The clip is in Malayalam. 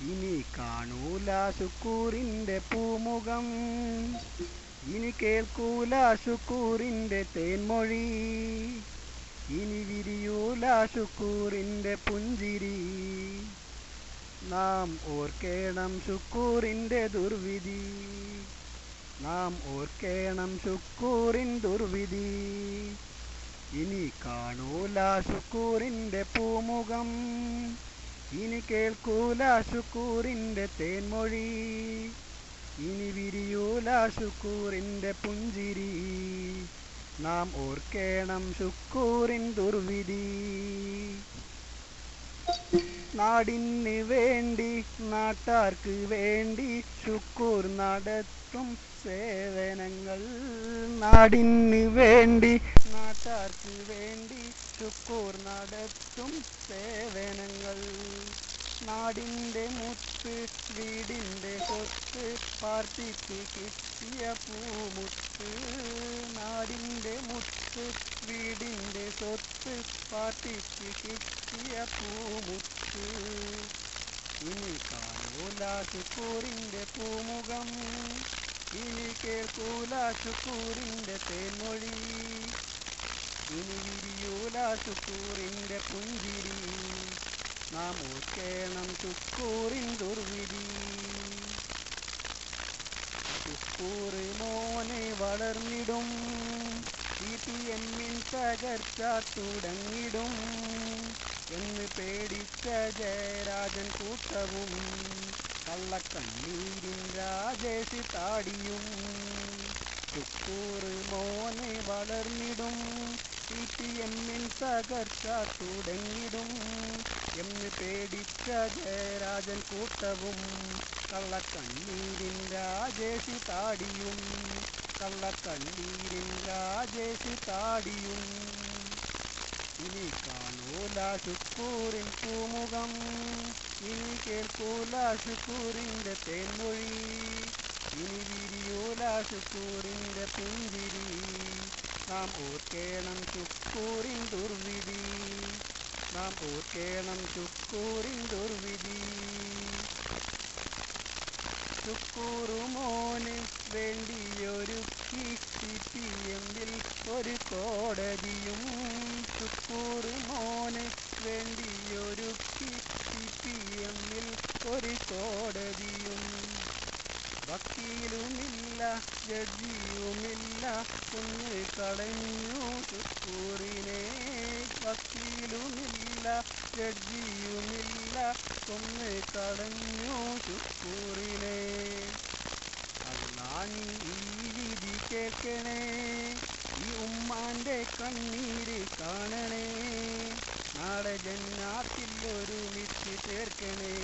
ഇനി കാണൂല ശുക്കൂറിന്റെ പൂമുഖം. ഇനി കേൾക്കൂല ശുക്കൂറിന്റെ തേൻമൊഴി. ഇനി വിരിയൂല ശുക്കൂറിന്റെ പുഞ്ചിരി. നാം ഓർക്കേണം ശുക്കൂറിന്റെ ദുർവിധി. നാം ഓർക്കേണം ശുക്കൂറിൻ ദുർവിധി. ഇനി കാണൂല ശുക്കൂറിന്റെ പൂമുഖം. ഇനി കേൾക്കൂല ശുക്കൂറിന്റെ തേൻമൊഴി. ഇനി വിരിയൂല ശുക്കൂറിന്റെ പുഞ്ചിരി. നാം ഓർക്കേണം ശുക്കൂറിൻ ദുർവിധി. നാടിന് വേണ്ടി നാട്ടാർക്ക് വേണ്ടി ശുക്കൂർ നടത്തും സേവനങ്ങൾ. നാടിന് വേണ്ടി നാട്ടാർക്ക് വേണ്ടി ശുക്കൂർ നടത്തും സേവനങ്ങൾ. നാടിന്റെ മുത്ത് വീടിന്റെ സ്വത്ത് പാർട്ടിക്ക് കിട്ടിയ പൂമുത്ത്. നാടിന്റെ മുത്ത് വീടിന്റെ സ്വത്ത് പാർട്ടിക്ക് കിട്ടിയ പൂമുത്ത്. ഇനി കാണൂല ശുക്കൂറിന്റെ പൂമുഖം. ഇനി കേൾക്കൂല തേൻമൊഴി. ഇനി വിരിയൂല ശുക്കൂറിന്റെ പുഞ്ചിരി. നാം ഓർക്കേണം ശുക്കൂറിൻ ദുർവിധി. ശുക്കൂറ് മോനെ വളർന്നിടും. സി പി എമ്മിൻ തകർച്ച തുടങ്ങിടും. എന്ന് പേടിച്ച ജയരാജൻ കൂട്ടവും കള്ളക്കണ്ണീരിൻ രാജേഷ് താടിയും. ശുക്കൂറ് മോനെ വളർന്നിടും. സി എന്നിൽ തകർച്ച തുടങ്ങിടും എന്ന് പേടിച്ച ജയരാജൻ കൂട്ടവും കള്ളക്കണ്ണീരിൻ രാജേഷി താടിയും കള്ളക്കണ്ണീരിൻ രാജേഷി താടിയും. ഇനി കാണൂല ശുക്കൂറിൻ പൂമുഖം ഇനി കേൾക്കൂല ശുക്കൂറിന്റെ തേൻമൊഴി ഇനി വിരിയൂല ശുക്കൂറിന്റെ പുഞ്ചിരി. നാം ഓർക്കേണം ചുക്കൂറിൻ ദുർവിധി. നാം ഓർക്കേണം ചുക്കൂറിൻ ദുർവിധി. ശുക്കൂറുമോന് വേണ്ടിയൊരുക്കി സി പി എമ്മിൽ ഒരു കോടതിയും ശുക്കൂറുമോന് വേണ്ടിയൊരുക്കി സി പി എമ്മിൽ ഒരു കോടതിയും. വക്കീലുമില്ല ജഡ്ജിയുമില്ല കുഞ്ഞ് കളഞ്ഞു ശുക്കൂറിനെ വക്കീലുമില്ല ജഡ്ജിയുമില്ല കൊന്ന് കളഞ്ഞു ശുക്കൂറിനെ അന്നാണി ഈ വിധി കേൾക്കണേ ഈ ഉമ്മാന്റെ കണ്ണീര് കാണണേ നാളെ ജന്നാത്തിൽ ഒരു ഒരുമിച്ച് ചേർക്കണേ